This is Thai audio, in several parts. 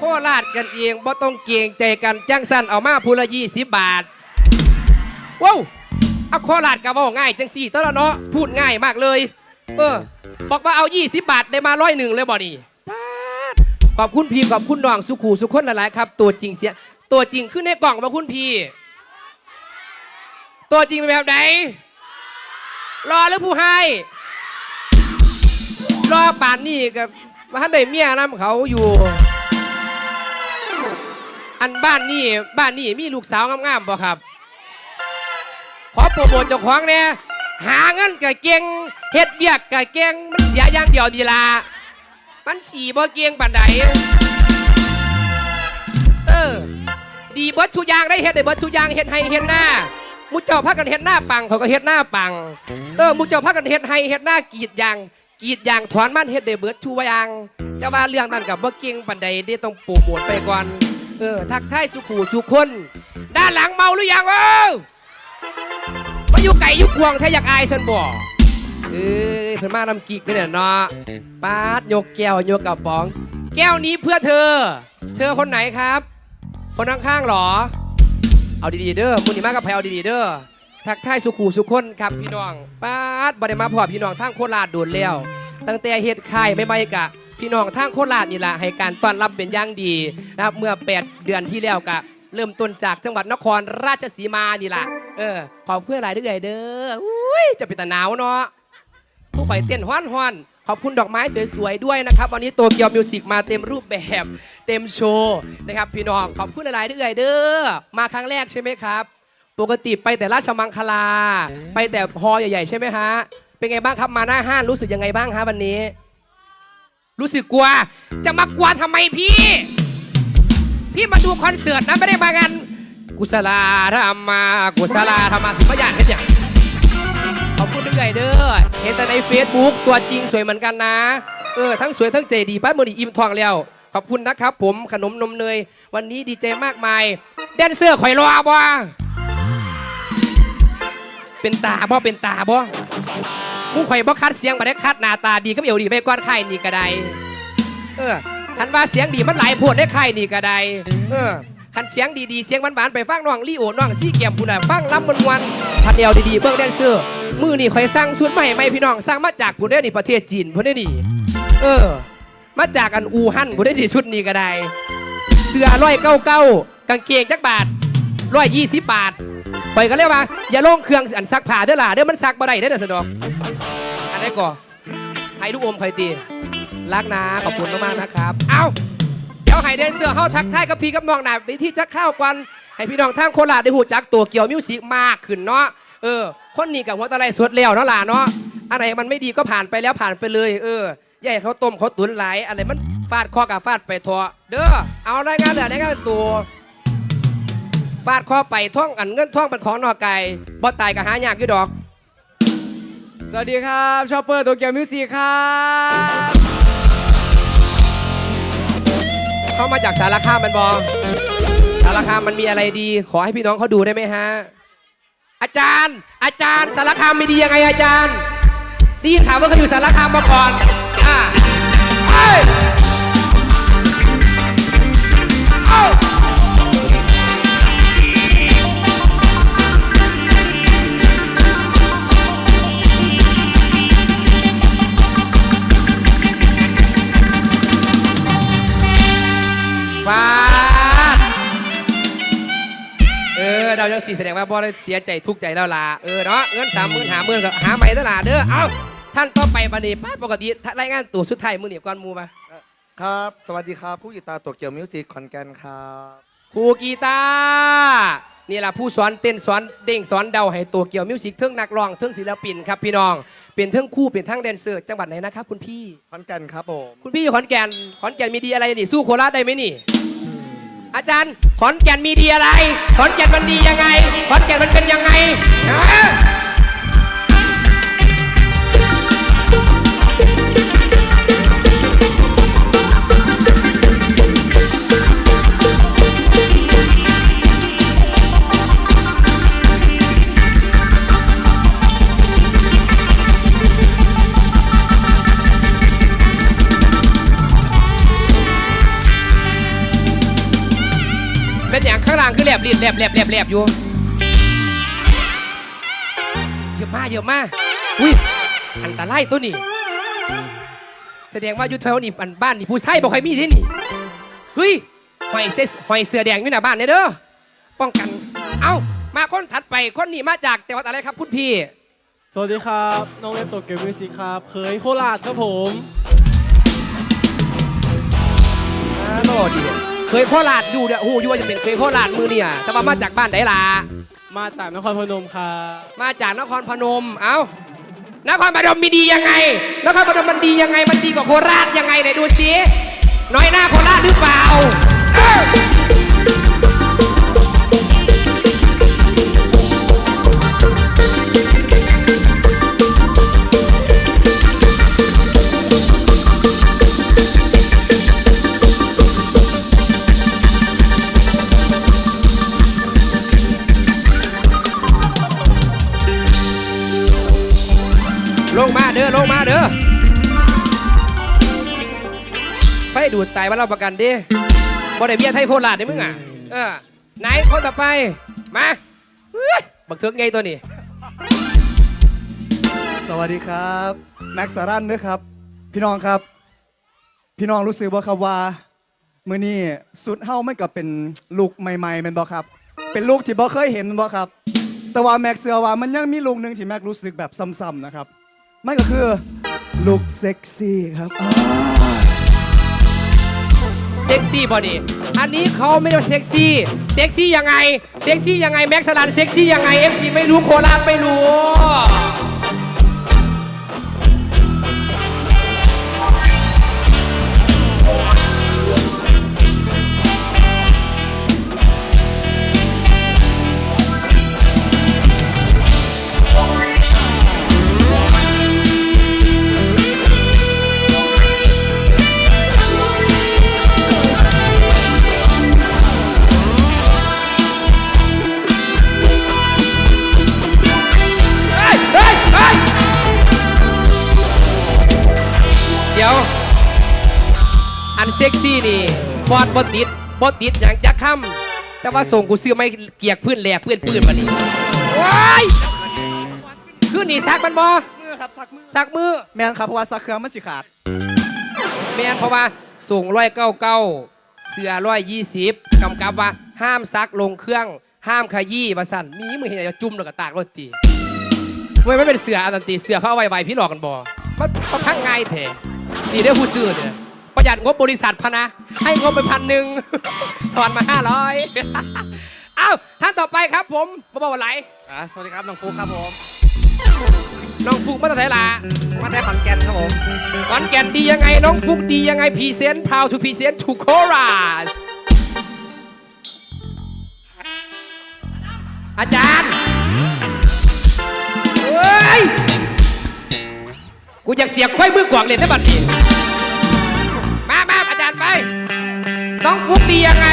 คราชกันเองบ่ต้องเกรงใจกันจังสันเอามาพูละยี่สิบบาทว้าวเอาโคราชกับว่าง่ายจังสี่ตัวละเนาะพูดง่ายมากเลย เออ บอกว่าเอา 20 บาทได้มาร้อยหนึ่งเลยบ่นี่ขอบคุณพี่ขอบคุณน้องสุขูสุคนหลายๆครับ ตัวจริงเสียตัวจริงขึ้นในกล่องมาคุณพี่ตัวจริงเป็นแบบไหนรอหรือผู้ให้ รอป่านนี่กับมาทันได้เมียน้ำเขาอยู่ อันบ้านนี่บ้านนี่มีลูกสาวงามๆบ่ครับ ขอโปรโมทเจ้าของเนี่ยหาเงินกับเก่งเฮ็ดเวียกกับเก่งมันเสียอย่างเดียวดีละมันฉี่บ่เก่งปานใดเออดีเบิดชูยางได้เฮ็ดได้เบิดชูยางเฮ็ดให้เฮ็ดหน้ามุเจ้าพักกันเฮ็ดหน้าปังเขาก็เฮ็ดหน้าปังเออมุเจ้าพักกันเฮ็ดให้เฮ็ดหน้ากรีดยางกรีดยางถอนมันเฮ็ดได้เบิดชูยางแต่ว่าเรื่องนั้นกับบ่เก่งปานใดได้ต้องโปรโมทไปก่อน เออ ทักทายสุขูสุขคน ด้านหลังเมาหรือยังเออมาอยู่ไก่อยู่กวงถ้าอยากอายฉันบอกเอ้ยเพิ่นมาน้ำกิกนี่เนี่ยเนาะปาดยกแก้วยกกระป๋อง แก้วนี้เพื่อเธอ เธอคนไหนครับ คนข้างๆหรอ เอาดีๆเด้อมุนีมากกับแพรเอาดีๆเด้อทักทายสุขูสุขคนครับพี่น้องปาดบ่ได้มาพอพี่น้องทางโคราชโดนแล้ว ตั้งแต่เฮ็ดค่ไม่ไม่กะ พี่น้องทางโคราชนี่แหละให้การต้อนรับเป็นอย่างดีนะครับเมื่อ 8 เดือนที่แล้วกะเริ่มต้นจากจังหวัดนครราชสีมานี่แหละเออขอเพื่อหลายเรื่อยๆเด้ออุ้ยจะเป็นตาหนาวเนาะผู้ข่อยเต้นฮ้อนฮ้อนๆขอบคุณดอกไม้สวยๆด้วยนะครับ วันนี้โตเกียวมิวสิกมาเต็มรูปแบบ เต็มโชว์นะครับ พี่น้องขอบคุณหลายๆเรื่อยๆเด้อมาครั้งแรกใช่ไหมครับ ปกติไปแต่ราชมังคลา ไปแต่ฮอลล์ใหญ่ๆใช่ไหมฮะเป็นไงบ้างครับมาหน้าห้านรู้สึกยังไงบ้างฮะวันนี้ รู้สึกกลัว จะมากลัวทำไมพี่ พี่มาดูคอนเสิร์ตนะไม่ได้มางานกุศลาธรรมากุศลาธรรมาสิพยานเห็นอย่างขอบคุณด้วยเด้อเห็นแต่ใน Facebook ตัวจริงสวยเหมือนกันนะ เออ ทั้งสวยทั้งเจดีป้ามือดีอิ่มทองแล้ว ขอบคุณนะครับ ผมขนมนมเนย วันนี้ดีเจมากมาย แดนเซอร์ข่อยรอบ่เป็นตาบ่เป็นตาบ่ มูข่อยบ่คัดเสียงบ่ได้คัดหน้าตาดีก็เอวดีไปก้อนไข่นี่ก็ได้เออคันว่าเสียงดีมันหลายโพดได้ใครนี่ก็ได้เออคันเสียงดีๆเสียงหวานๆไปฟังน้องลี่โอน้องซี่เกียมพูน่ะฟังล้ำมันวันๆพันเอวดีๆเบิ้งแดนเซอร์มือนี่คอยสร้างชุดใหม่ไหมพี่น้องสร้างมาจากพูได้นี่ประเทศจีนพูได้นี่เออ มาจากอันอูฮั่นพูได้นี่ชุดนี้ก็ได้ เสื้อร้อยเก้าเก้ากางเกงจักบาทร้อยยี่สิบบาท ไปก็เรียกว่า อย่าลงเครื่องอันซักผ้าเด้อล่ะเด้อมันซักบ่ได้เด้อเด้อสะดอกอันนี้ก่อให้ลูกอมใครตีรักนะขอบคุณมากๆนะครับ เอาเดี๋ยวให้แดนเซอร์เข้าทักทายกับพี่กับน้องหนาวิธีจะเข้ากันให้พี่น้องทางโคราชได้หูจักตัวเกี่ยวมิวสิกมากขึ้นเนาะเออ คนนี้กับหัวตะไลสวดแล้วเนาะล่ะเนาะอันไหนมันไม่ดีก็ผ่านไปแล้วผ่านไปเลย เอออย่าให้เขาต้มเขาตุ๋นไหลอะไรมันฟาดคอกับฟาดไปทอเด้อเอารายงานเหลือรายงานตัว ฟาดคอไปท่องอันเงินท่องเป็นของนอกไก่บ่ตายกับหายากอยู่ดอก สวัสดีครับชอปเปอร์โตเกียวมิวสิกครับเข้ามาจากสารคามมันบอสารคามมันมีอะไรดี ขอให้พี่น้องเขาดูได้ไหมฮะ อาจารย์ อาจารย์สารคามมีดียังไงอาจารย์ได้ยินข่าวว่าเขาอยู่สารคามมาก่อนอ่า เออเรายังสีแสดงว่าบ่ได้เสียใจทุกข์ใจแล้วล่ะเออเนาะเงินสามหมื่นหาหมื่นก็หาใหม่ตลาดเด้อเอ้าท่านต่อไปบัดนี้ป้าปกติรายงานตัวสุดท้ายมือเหนียวก่อนหมูมาครับ สวัสดีครับ ผู้กีตาร์ตัวเกียวมิวสิกขอนแก่นครับครูกีตาร์นี่แหละผู้สอนเต้นสอนเด้งสอนเดาให้ตัวเกี่ยวมิวสิกเทิงนักร้องเทิงศิลปินครับพี่น้องเป็นเทิงคู่เป็นทั้งแดนเซอร์จังหวัดไหนนะครับคุณพี่ขอนแก่นครับผมคุณพี่อยู่ขอนแก่นขอนแก่นมีดีอะไรนี่สู้โคราชได้ไหมนี่ อาจารย์ขอนแก่นมีดีอะไร ขอนแก่นมันดียังไง ขอนแก่นมันเป็นยังไง แหลบแหลบแหลบแหลบบอยู่เยอะมากเยอะมากอุ้ยอันตรายตัวนี้ แสดงว่าอยุทธแถวนี่อันบ้านนี่ผู้ชายบอกใครมีที่นี่เฮ้ยหอยเสหอยเสือแดงอยู่หน้าบ้านเนี่ยเด้อป้องกัน เอ้ามาคนถัดไปคนนี้มาจากจังหวัดอะไรครับคุณพี่ สวัสดีครับ น้องเล่นตัวเกมมิวสิกครับ เคยโคราชครับผม เคยโคราชอยู่เนี่ยโอ้โหอยู่ว่าจะเป็นเคยโคราชมือเนี่ยแต่ว่ามาจากบ้านไหนล่ะมาจากนครพนมครับมาจากนครพนม เอ้านครพนมมีดียังไง นครพนมมันดียังไง มันดีกว่าโคราชยังไงไหนดูสิน้อยหน้าโคราชหรือเปล่า ฟดูดตายมาเราประกันดิบ่ได้เบียร์ไทยโคราชเด้มึงอะ เออไหนคนต่อไป มาเฮ้ยบักเทือกไงตัวนี้ สวัสดีครับ แม็กซ์สารันด้วยครับ พี่น้องครับ พี่น้องรู้สึกบ่ครับว่ามื้อนี้สุดเฮามันก็เป็นลูกใหม่ๆแม่นบ่ครับ เป็นลูกที่บ่เคยเห็นแม่นบ่ครับ แต่ว่าแม็กซ์เชื่อว่ามันยังมีลูกหนึงที่แม็กซ์รู้สึกแบบซ้ำๆนะครับมันก็คือลูกเซ็กซี่ครับอ่าเซ็กซี่บอดี้อันนี้เขาไม่ได้เซ็กซี่เซ็กซี่ยังไงเซ็กซี่ยังไงแม็กซ์สลันเซ็กซี่ยังไงเอฟซีไม่รู้โคราชไม่รู้ ดี๋ยว อันเซ็กซี่นี่บอดบอติดบอติดอย่างยักษ์ค่ำแต่ว่าส่งกูซื้อไม่เกียกพื้นแหลกเปื้อนปืนมาดิว้ายคือหนีซักมันบอมือครับซักมือซักมือแมนครับเพราะว่าซักเครื่องมันสิขาดแมนเพราะว่าส่งร้อยเก้าเก้าเสือร้อยยี่สิบกำกับว่าห้ามซักลงเครื่อง ห้ามขยี้มาสั่นมีมือเห็นจะจุ่มแล้วก็ตากรถตีเว้ยไม่เป็นเสืออันตันตีเสือเขาเอาไว้ไว้พี่หลอกกันบอมามาพังง่ายแท้ ดีได้อผู้ซื้อเนี่ยประหยัดงบบริษัทพะนะ ให้งบไปพันหนึ่งถอนมาห้าร้อยเอ้าท่านต่อไปครับผมบ่บอกว่าไหลอะสวัสดีครับน้องฟุกครับผมน้องฟุกมาตั้งแต่ละมาได้ขอนแก่นครับผมขอนแก่นดียังไงน้องฟุกดียังไงพรีเซนต์พาวทูพรีเซนต์ทูโคราสอาจารย์ กูอยากเสียควายมือกวางเลยนะบัดนี้ มามาอาจารย์ไป น้องฟุกดียังไง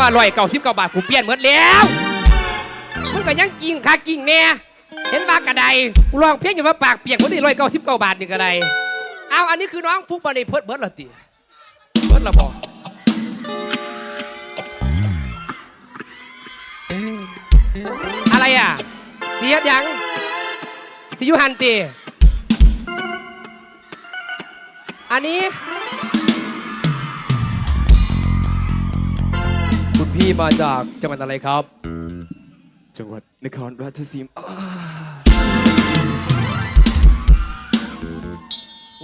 ว่าลอยเก้าสิบเก้าบาทกูเปลี่ยนหมดแล้วมึงก็ยังกินคากิ่งแน่เห็นบากระไดกูลองเพี้ยงอยู่ว่าปากเปียกหมดที่ลอยเก้าสิบเก้าบาทนี่กระไดเอาอันนี้คือน้องฟุกบอลในเพิร์ดเบิร์ดเหรอตีเบิร์ดเหรอบอกอะไรอะสีเฮ็ดยังสียูฮันตีอันนี้ พี่มาจากจังหวัดอะไรครับ จังหวัดนครราชสีมา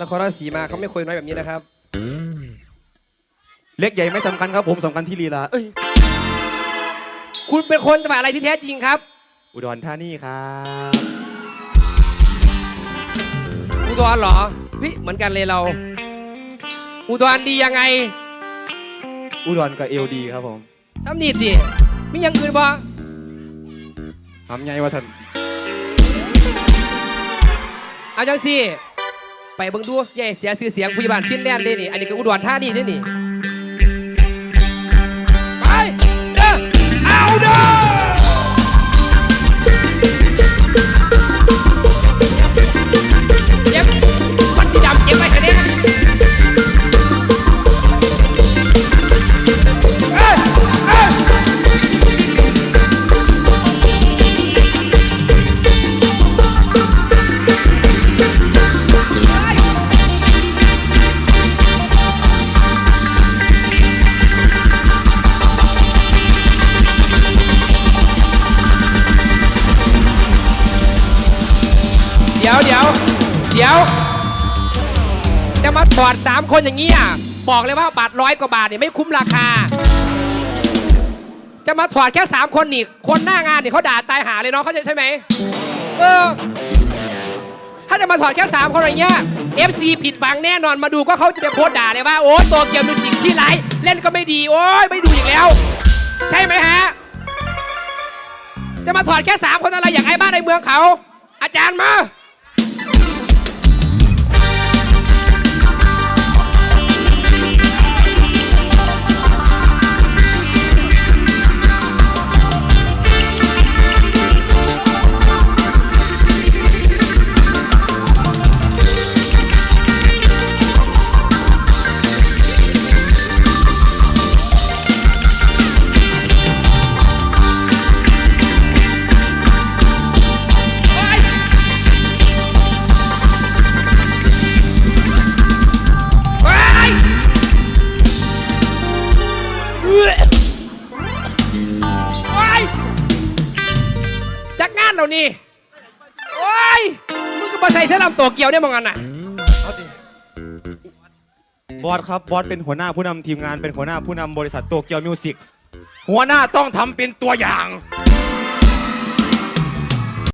นครราชสีมาเขาไม่คุยน้อยแบบนี้นะครับ เล็กใหญ่ไม่สำคัญครับผมสำคัญที่ลีลาเอ้ยคุณเป็นคนจังหวัดอะไรที่แท้จริงครับ อุดรธานีครับอุดรเหรอเฮ้ยเหมือนกันเลยเรา อุดรดียังไง อุดรกับเอลดีครับผม ซ้ำนี่ดิมีอยังอื่นบ่ทำไงวะท่านเอาจังสิไปเบิ่งดูอย่าให้เสียชื่อเสียงผู้ใหญ่บ้านฟินแลนด์เด้นี่ อันนี้ก็อุดรธานีเด้นี่ ยวเดี๋ยวเดี๋ยว จะมาถอดสามคนอย่างนี้อะบอกเลยว่าบาทร้อยกว่าบาทเนี่ยไม่คุ้มราคา จะมาถอดแค่สามคนนี่คนหน้างานนี่เขาด่าตายหาเลยเนาะเขาใจะใช่ไหมเออถ้าจะมาถอดแค่สามคนอย่างเงี้ย FC ผิดหวังแน่นอนมาดูก็เขาจะโพสด่าเลยว่า โอ้ตัวเกียวมิวสิกชี้ไรเล่นก็ไม่ดี โอ้ยไม่ดูอีกแล้ว ใช่ไหมฮะ จะมาถอดแค่สามคนอะไรอย่างไอ้บ้านในเมืองเขา อาจารย์มา จักงานเรานี่โอ้ยมึงก็มาใส่เสื้อลำตัวเกี่ยวเนี่ยมองกันน่ะเอาดิบอสครับบอสเป็นหัวหน้าผู้นำทีมงานเป็นหัวหน้าผู้นำบริษัทโตเกียวมิวสิกหัวหน้าต้องทำเป็นตัวอย่าง